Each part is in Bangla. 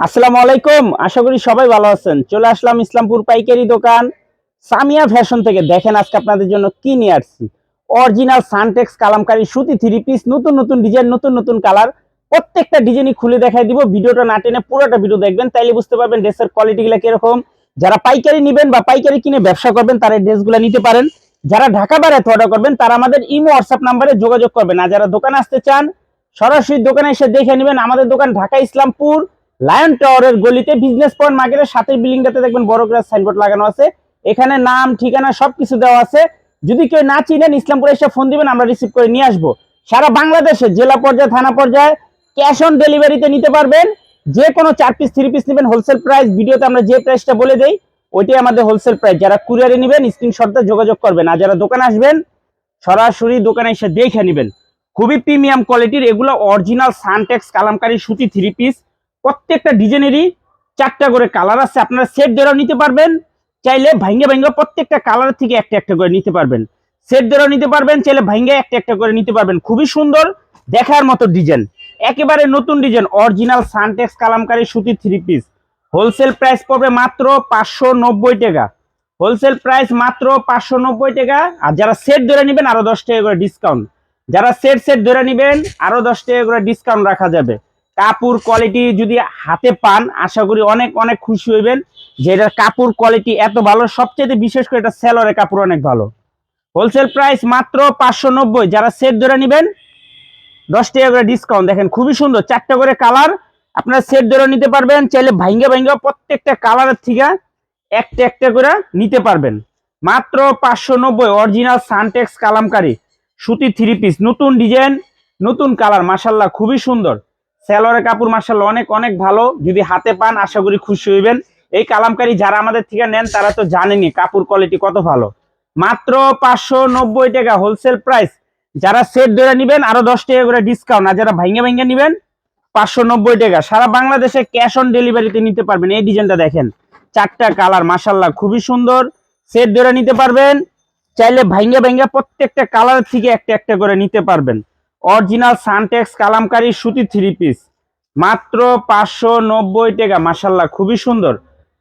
আসসালামু আলাইকুম, আশা করি সবাই ভালো আছেন। চলে আসলাম ইসলামপুর পাইকারি দোকান। সামিয়া ফ্যাশন থেকে দেখেন আজকে আপনাদের জন্য কি নিয়ে আসছি। অরিজিনাল সানটেক্স কালামকারী সুতি থ্রি পিস, নতুন নতুন ডিজাইন, নতুন নতুন কালার। প্রত্যেকটা ডিজাইনই খুলে দেখাই দিব। ভিডিওটা না টেনে পুরোটা ভিডিও দেখবেন, তাইলে বুঝতে পারবেন ড্রেসের কোয়ালিটিগুলো কীরকম। যারা পাইকারি নেবেন বা পাইকারি কিনে ব্যবসা করবেন, তারা ড্রেসগুলো নিতে পারেন। যারা ঢাকা বাইরে অর্ডার করবেন, তারা আমাদের ইমো, হোয়াটসঅ্যাপ নাম্বারে যোগাযোগ করবেন। আর যারা দোকানে আসতে চান, সরাসরি দোকানে এসে দেখে নেবেন, আমাদের দোকান ঢাকা ইসলামপুর। লায়ন টাওয়ারের গলিতে বিজনেস পয়েন্ট মার্কেটের সাথে বিল্ডিংটাতে দেখবেন বড় করে সাইনবোর্ড লাগানো আছে। এখানে নাম, ঠিকানা সবকিছু দেওয়া আছে। যদি কেউ না চিনেন, ইসলামপুরে এসে ফোন দিবেন, আমরা রিসিভ করে নিয়ে আসব। সারা বাংলাদেশে জেলা পর্যায়ে, থানা পর্যায়ে ক্যাশ অন ডেলিভারিতে নিতে পারবেন। যে কোনো চার পিস থ্রি পিস নেবেন হোলসেল প্রাইস ভিডিওতে আমরা যে প্রাইসটা বলে দেই, ওইটাই আমাদের হোলসেল প্রাইস যারা কুরিয়ারে নেবেন স্ক্রিনশটটা যোগাযোগ করবেন। আর যারা দোকানে আসবেন, সরাসরি দোকানে এসে দেখে নেবেন। খুবই প্রিমিয়াম কোয়ালিটির এগুলো অরিজিনাল সানটেক্স কালামকারী সুতি থ্রি পিস প্রত্যেকটা ডিজাইনেরই চারটা করে কালার আছে। আপনারা সেট ধরেও নিতে পারবেন, চাইলে ভাঙ্গে ভাঙ্গে প্রত্যেকটা কালার থেকে একটা একটা করে নিতে পারবেন। সেট ধরেও নিতে পারবেন, চাইলে ভাঙ্গে একটা একটা করে নিতে পারবেন। খুবই সুন্দর, দেখার মতো ডিজাইন। একেবারে নতুন ডিজাইন অরিজিনাল সানটেক্স কালামকারী সুতি থ্রি পিস হোলসেল প্রাইস পড়বে মাত্র পাঁচশো নব্বই টাকা। হোলসেল প্রাইস মাত্র পাঁচশো নব্বই টাকা। আর যারা সেট ধরে নেবেন, আরও দশ টাকা করে ডিসকাউন্ট যারা সেট সেট ধরে নেবেন, আরও দশ টাকা করে ডিসকাউন্ট রাখা যাবে। কাপড় কোয়ালিটি যদি হাতে পান, আশা করি অনেক অনেক খুশি হইবেন যে এটার কাপড় কোয়ালিটি এত ভালো। সবচেয়ে বিশেষ করে এটা সেলরের কাপড় অনেক ভালো। হোলসেল প্রাইস মাত্র পাঁচশো নব্বই। যারা সেট ধরে নেবেন, দশ টাকা করে ডিসকাউন্ট দেখেন, খুবই সুন্দর। চারটা করে কালার আপনারা সেট ধরে নিতে পারবেন। চাইলে ভাঙ্গা ভাঙ্গা প্রত্যেকটা কালারের থেকে একটা একটা করে নিতে পারবেন। মাত্র পাঁচশো নব্বই। Original Suntex Kalamkari. সুতি থ্রি পিস নতুন ডিজাইন নতুন কালার মাসাল্লাহ খুবই সুন্দর। সেলোয়ারের কাপড় মাসাল্লাহ অনেক অনেক ভালো। যদি হাতে পান, আশা করি খুশি হইবেন। এই কালামকারী যারা আমাদের থেকে নেন, তারা তো জানেনি কাপড় কোয়ালিটি কত ভালো। মাত্র পাঁচশো নব্বই টাকা হোলসেল প্রাইস যারা সেট ধরে নেবেন, আরও দশ টাকা করে ডিসকাউন্ট আর যারা ভাঙ্গে ভাঙ্গে নেবেন, পাঁচশো নব্বই টাকা। সারা বাংলাদেশে ক্যাশ অন ডেলিভারিতে নিতে পারবেন। এই ডিজাইনটা দেখেন। চারটা কালার মাসাল্লাহ খুবই সুন্দর। সেট ধরে নিতে পারবেন। চাইলে ভাঙ্গে ভাঙ্গে প্রত্যেকটা কালার থেকে একটা একটা করে নিতে পারবেন। অরিজিনাল সানটেক্স কালামকারী সুতি থ্রি পিস মাত্র পাঁচশো নব্বই টাকা মাসাল্লাহ খুবই সুন্দর।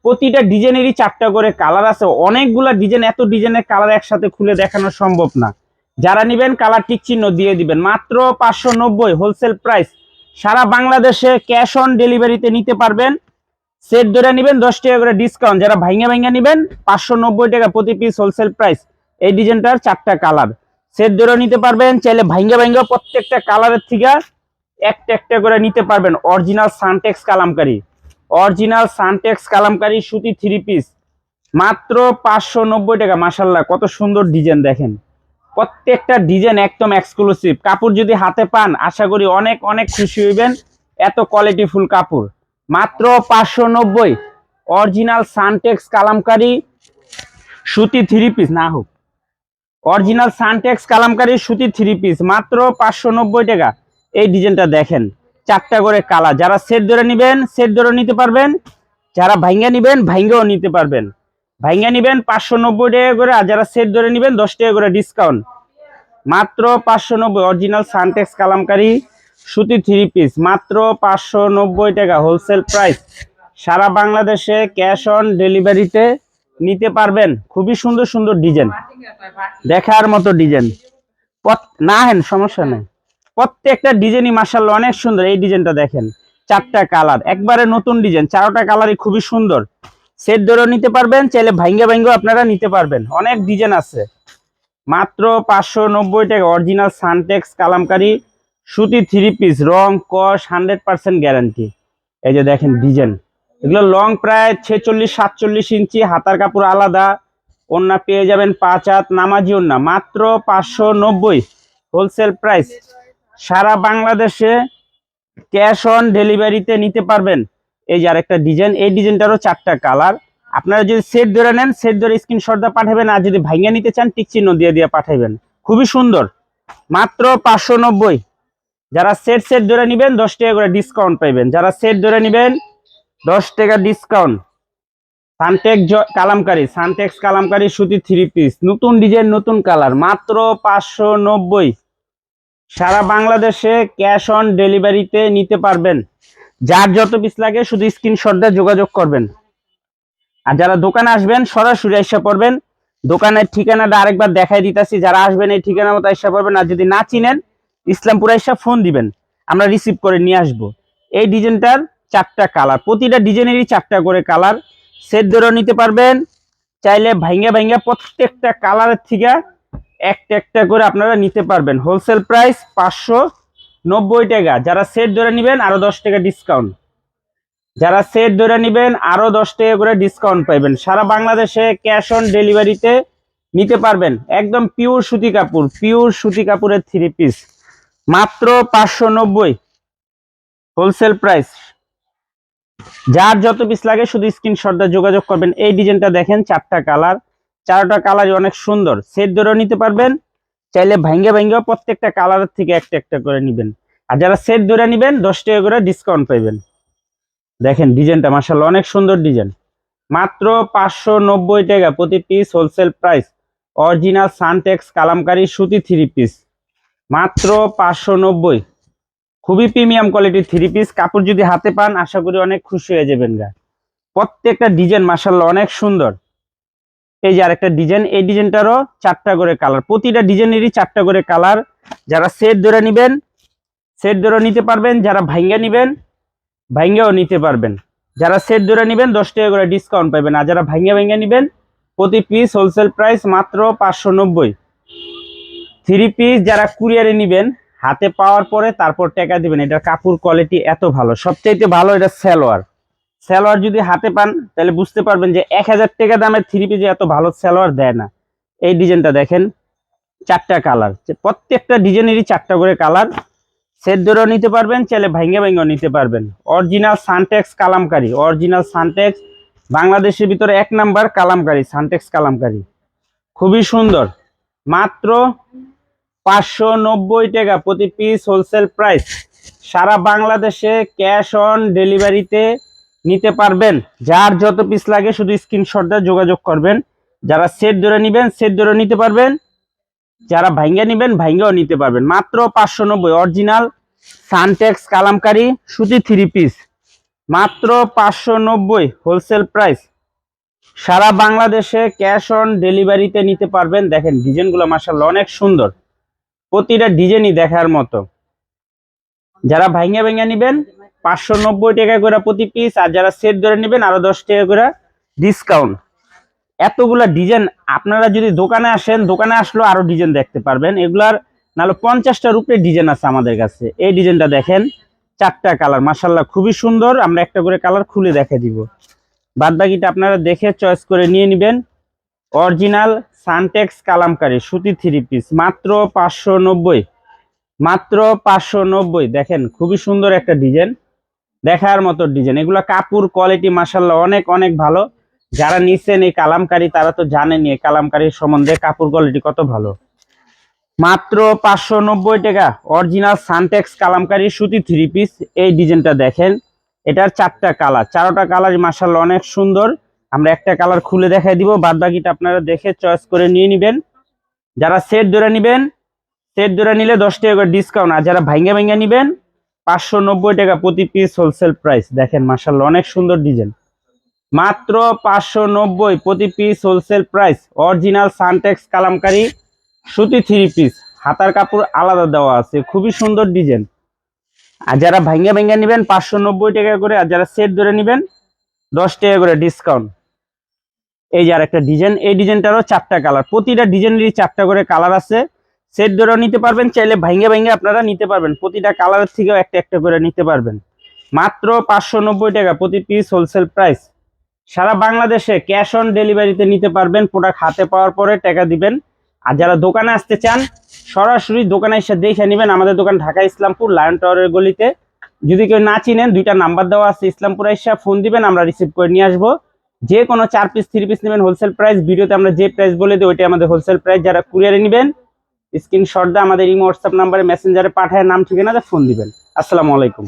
প্রতিটা ডিজাইনেরই চারটা করে কালার আছে। অনেকগুলা ডিজাইন, এত ডিজাইনের কালার একসাথে খুলে দেখানো সম্ভব না। যারা নিবেন, কালার টিক চিহ্ন দিয়ে দিবেন। মাত্র পাঁচশো নব্বই হোলসেল প্রাইস সারা বাংলাদেশে ক্যাশ অন ডেলিভারিতে নিতে পারবেন। সেট ধরে নেবেন, দশ টাকা করে ডিসকাউন্ট যারা ভাইঙ্গা ভাইঙ্গা নেবেন, পাঁচশো নব্বই টাকা প্রতি পিস হোলসেল প্রাইস এই ডিজাইনটার চারটা কালার। সেট ধরে নিতে পারবেন, চাইলে ভাইঙ্গা ভাইঙ্গা প্রত্যেকটা কালারের থেকে একটা একটা করে নিতে পারবেন। Original Suntex Kalamkari. Original Suntex Kalamkari সুতি থ্রি পিস মাত্র পাঁচশো নব্বই টাকা মাসাল্লাহ কত সুন্দর ডিজাইন দেখেন। প্রত্যেকটা ডিজাইন একদম এক্সক্লুসিভ কাপড় যদি হাতে পান, আশা করি অনেক অনেক খুশি হইবেন। এত কোয়ালিটি ফুল কাপড়। মাত্র পাঁচশো নব্বই। অরিজিনাল সানটেক্স কালামকারী সুতি থ্রি পিস না হোক। অরিজিনাল সানটেক্স কালামকারী সুতি থ্রি পিস মাত্র পাঁচশো নব্বই টাকা। এই ডিজাইনটা দেখেন, চারটা করে কালার। যারা সেট ধরে নেবেন সেট ধরে নিতে পারবেন। যারা ভাইঙ্গা নিবেন, ভাইঙ্গাও নিতে পারবেন। ভাইঙ্গা নিবেন পাঁচশো নব্বই টাকা করে, আর যারা সেট ধরে নিবেন, দশ টাকা করে ডিসকাউন্ট মাত্র পাঁচশো নব্বই অরিজিনাল সানটেক্স কালামকারী সুতি থ্রি পিস মাত্র পাঁচশো নব্বই টাকা। হোলসেল প্রাইস সারা বাংলাদেশে ক্যাশ অন ডেলিভারিতে নিতে পারবেন। খুবই সুন্দর সুন্দর ডিজাইন। দেখার মতো ডিজাইন। না হেন, সমস্যা নেই। প্রত্যেকটা ডিজাইনই মার্শাল্লাহ অনেক সুন্দর। এই ডিজাইনটা দেখেন, চারটা কালার। একবারে নতুন ডিজাইন, চারোটা কালারই খুবই সুন্দর। সেট ধরেও নিতে পারবেন, চাইলে ভাঙ্গে ভাঙ্গেও আপনারা নিতে পারবেন। অনেক ডিজাইন আছে। মাত্র পাঁচশো নব্বই টাকা, অরিজিনাল সানটেক্স, কালামকারী, সুতি থ্রি পিস, রং, কস, হান্ড্রেড পার্সেন্ট গ্যারান্টি। এই যে দেখেন ডিজাইন। এগুলো লং প্রায় ছেচল্লিশ, সাতচল্লিশ ইঞ্চি, হাতার কাপড় আলাদা। ওন্না পেয়ে যাবেন পাঁচ হাত, নামাজি ওন্না মাত্র পাঁচশো নব্বই হোলসেল প্রাইস সারা বাংলাদেশে ক্যাশ অন ডেলিভারিতে নিতে পারবেন। এই যে আরেকটা ডিজাইন এই ডিজাইনটারও চারটা কালার আপনারা যদি সেট ধরে নেন সেট ধরে স্ক্রিনশট দিয়ে পাঠাবেন, আর যদি ভাঙিয়ে নিতে চান টিক চিহ্ন দিয়ে দিয়ে পাঠাবেন। খুবই সুন্দর। মাত্র পাঁচশো নব্বই। যারা সেট সেট ধরে নেবেন, দশ টাকা করে ডিসকাউন্ট পাইবেন। যারা সেট ধরে নেবেন দশ টাকা discount Suntex Kalamkari Suntex Kalamkari সুতি থ্রি পিস নতুন ডিজাইন নতুন কালার মাত্র পাঁচশো নব্বই। সারা বাংলাদেশে ক্যাশ অন ডেলিভারিতে নিতে পারবেন। যার যত পিস লাগে শুধু স্ক্রিনশট দিয়ে যোগাযোগ করবেন। আর যারা দোকানে আসবেন, সরাসরি এসে পড়বেন। দোকানের ঠিকানাটা আরেকবার দেখাই দিতেছি। যারা আসবেন এই ঠিকানা মতো এসে পড়বেন। আর যদি না চিনেন, ইসলামপুর এসে ফোন দিবেন। আমরা রিসিভ করে নিয়ে আসব। এই ডিজাইনটার চারটা কালার প্রতিটা ডিজাইনেরই চারটা করে কালার সেট ধরে নিতে পারবেন। চাইলে ভাইঙ্গা ভাইঙ্গা প্রত্যেকটা কালারের থেকে একটা একটা করে আপনারা নিতে পারবেন। হোলসেল প্রাইস পাঁচশো নব্বই টাকা। যারা সেট ধরে নেবেন, আরও দশ টাকা ডিসকাউন্ট যারা সেট ধরে নেবেন, আরও দশ টাকা করে ডিসকাউন্ট পাইবেন। সারা বাংলাদেশে ক্যাশ অন ডেলিভারিতে নিতে পারবেন। একদম পিওর সুতি কাপড় পিওর সুতি কাপড়ের থ্রি পিস মাত্র পাঁচশো নব্বই। হোলসেল প্রাইস যার যত পিস লাগে শুধু স্ক্রিনশট দিয়ে যোগাযোগ করবেন। এই ডিজাইনটা দেখেন, চারটা কালার চারটা কালারই অনেক সুন্দর। সেট ধরেও নিতে পারবেন। চাইলে ভাঙ্গে ভাঙ্গে প্রত্যেকটা কালারের থেকে একটা একটা করে নেবেন। আর যারা সেট ধরে নেবেন, দশ টাকা করে ডিসকাউন্ট পাইবেন। দেখেন ডিজাইনটা মাসাল্লাহ অনেক সুন্দর ডিজাইন মাত্র পাঁচশো নব্বই টাকা প্রতি piece wholesale price original Suntex Kalamkari সুতি থ্রি পিস মাত্র পাঁচশো নব্বই। খুবই প্রিমিয়াম কোয়ালিটির থ্রি পিস কাপড় যদি হাতে পান, আশা করি অনেক খুশি হয়ে যাবেন গা। প্রত্যেকটা ডিজাইন মাসাল্লাহ অনেক সুন্দর। এই যে আরেকটা ডিজাইন এই ডিজাইনটারও চারটা করে কালার প্রতিটা ডিজাইনেরই চারটা করে কালার যারা সেট ধরে নেবেন সেট ধরে নিতে পারবেন। যারা ভাঙ্গা নেবেন ভাঙ্গাও নিতে পারবেন। যারা সেট ধরে নেবেন, দশ টাকা করে ডিসকাউন্ট পাবেন আর যারা ভাঙ্গা ভাঙ্গা নেবেন, প্রতি পিস হোলসেল প্রাইস মাত্র পাঁচশো নব্বই। থ্রি পিস যারা কুরিয়ারে নেবেন হাতে পাওয়ার পরে তারপর টাকা দিবেন। এটার কাপড় কোয়ালিটি এত ভালো। সবচাইতে ভালো এটা সালোয়ার। সালোয়ার যদি হাতে পান, তাহলে বুঝতে পারবেন যে এক হাজার টাকা দামের থ্রি পিসে এত ভালো সালোয়ার দেয় না। এই ডিজাইনটা দেখেন, চারটা কালার প্রত্যেকটা ডিজাইনেরই চারটা করে কালার সেট ধরেও নিতে পারবেন, চাইলে ভাঙ্গে ভাঙ্গেও নিতে পারবেন। Original Suntex Kalamkari. Original Suntex বাংলাদেশের ভিতরে এক নাম্বার কালামকারি সানটেক্স কালামকারি। খুবই সুন্দর। মাত্র পাঁচশো নব্বই টাকা প্রতি পিস হোলসেল প্রাইস সারা বাংলাদেশে ক্যাশ অন ডেলিভারিতে নিতে পারবেন। যার যত পিস লাগে শুধু স্ক্রিনশট দিয়ে যোগাযোগ করবেন। যারা সেট ধরে নেবেন সেট ধরে নিতে পারবেন। যারা ভাঙ্গা নেবেন, ভাঙ্গাও নিতে পারবেন। মাত্র পাঁচশো নব্বই অরিজিনাল সানটেক্স কালামকারি, সুতি থ্রি পিস মাত্র পাঁচশো নব্বই হোলসেল প্রাইস সারা বাংলাদেশে ক্যাশ অন ডেলিভারিতে নিতে পারবেন। দেখেন ডিজাইনগুলো মাসাল্লাহ অনেক সুন্দর। প্রতিটা ডিজাইনই দেখার মতো। যারা ভাঙ্গা ভাঙ্গা নেবেন, পাঁচশো নব্বই টাকা করে প্রতি পিস আর যারা সেট ধরে নেবেন, আরও দশ টাকা করে ডিসকাউন্ট এতগুলা ডিজাইন আপনারা যদি দোকানে আসেন, দোকানে আসলেও আরও ডিজাইন দেখতে পারবেন। এগুলার নাহলে পঞ্চাশটার উপরে ডিজাইন আছে আমাদের কাছে। এই ডিজাইনটা দেখেন, চারটা কালার মাসাল্লাহ খুবই সুন্দর। আমরা একটা করে কালার খুলে দেখে দিব। বাদ বাকিটা আপনারা দেখে চয়েস করে নিয়ে নেবেন। অরিজিনাল সানটেক্স কালামকারি, সুতি থ্রি পিস মাত্র পাঁচশো নব্বই, মাত্র পাঁচশো নব্বই। দেখেন, খুবই সুন্দর একটা ডিজাইন দেখার মতো ডিজাইন এগুলো কাপড় কোয়ালিটি মাসাল্লাহ অনেক অনেক ভালো। যারা নিচ্ছেন এই কালামকারি, তারা তো জানেনি এই কালামকারির সম্বন্ধে কাপড় কোয়ালিটি কত ভালো। মাত্র পাঁচশো নব্বই টাকা অরিজিনাল সানটেক্স কালামকারি, সুতি থ্রি পিস এই ডিজাইনটা দেখেন, এটার চারটা কালার চারোটা কালার মাসাল্লাহ অনেক সুন্দর। আমরা একটা কালার খুলে দেখাই দিব বাদ বাকিটা আপনারা দেখে চয়েস করে নিয়ে নেবেন। যারা সেট ধরে নেবেন সেট ধরে নিলে দশ টাকা করে ডিসকাউন্ট আর যারা ভাঙ্গা ভাঙ্গা নেবেন, পাঁচশো নব্বই টাকা প্রতি পিস হোলসেল প্রাইস দেখেন মাসাল্লাহ অনেক সুন্দর ডিজাইন মাত্র পাঁচশো নব্বই প্রতি piece wholesale price original Suntex Kalamkari সুতি থ্রি পিস হাতার কাপড় আলাদা দেওয়া আছে, খুবই সুন্দর ডিজাইন আর যারা ভাঙ্গা ভাঙ্গা নেবেন, পাঁচশো নব্বই টাকা করে, আর যারা সেট ধরে নেবেন, দশ টাকা করে ডিসকাউন্ট এই যে আরেকটা ডিজাইন, এই ডিজাইনটারও চারটা কালার। প্রতিটা ডিজাইনেরই চারটা করে কালার আছে। সেট ধরেও নিতে পারবেন, চাইলে ভাঙ্গে ভাঙ্গে আপনারা নিতে পারবেন। প্রতিটা কালারের থেকেও একটা একটা করে নিতে পারবেন। মাত্র পাঁচশো নব্বই টাকা প্রতি পিস হোলসেল প্রাইস সারা বাংলাদেশে ক্যাশ অন ডেলিভারিতে নিতে পারবেন প্রোডাক্ট হাতে পাওয়ার পরে টাকা দিবেন। আর যারা দোকানে আসতে চান, সরাসরি দোকানে এসে দেখে নেবেন। আমাদের দোকান ঢাকা ইসলামপুর লায়ন টাওয়ারের গলিতে। যদি কেউ না চিনেন, দুইটা নাম্বার দেওয়া আছে। ইসলামপুর এসে ফোন দিবেন, আমরা রিসিভ করে নিয়ে আসব। যে কোনো চার পিস থ্রি পিস নেবেন হোলসেল প্রাইস ভিডিওতে আমরা যে প্রাইস বলে দিই, ওইটাই আমাদের হোলসেল প্রাইস যারা কুরিয়ারে নেবেন স্ক্রিনশট দিয়ে আমাদের ইমো হোয়াটসঅ্যাপ নাম্বারে মেসেঞ্জারে পাঠায়, নাম ঠিকানা ফোন দিবেন। আসসালামু আলাইকুম।